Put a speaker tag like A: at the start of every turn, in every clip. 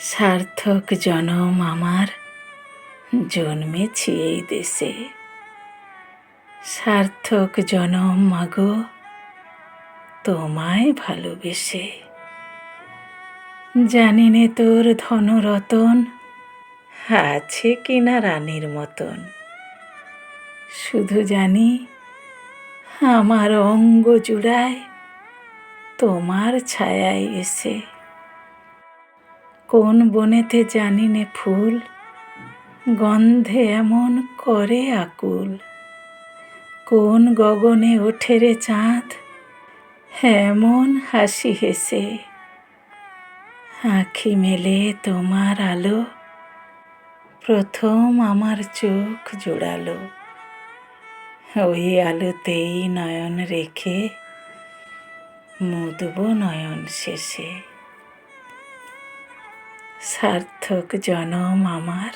A: সার্থক জনম আমার। জন্মেছি এই দেশে। সার্থক জনম মাগো, তোমায় ভালোবেসে। জানি নে তোর ধনরতন, আছে কিনা রানীর মতন। শুধু জানি আমার অঙ্গ জুড়ায় তোমার ছায়ায় এসে। কোন বনেতে জানি নে ফুল? গন্ধে এমন করে আকুল। কোন গগনে ওঠে রে চাঁদ? এমন হাসি হেসে। আঁখি মেলে তোমার আলো। প্রথম আমার চোখ জোড়ালো। ওই আলোতেই নয়ন রেখে মুদব নয়ন শেষে। সার্থক জনম আমার।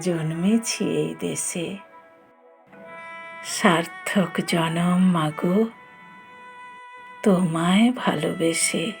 A: জন্মেছি এই দেশে। সার্থক জনম মাগো। তোমায় ভালোবেসে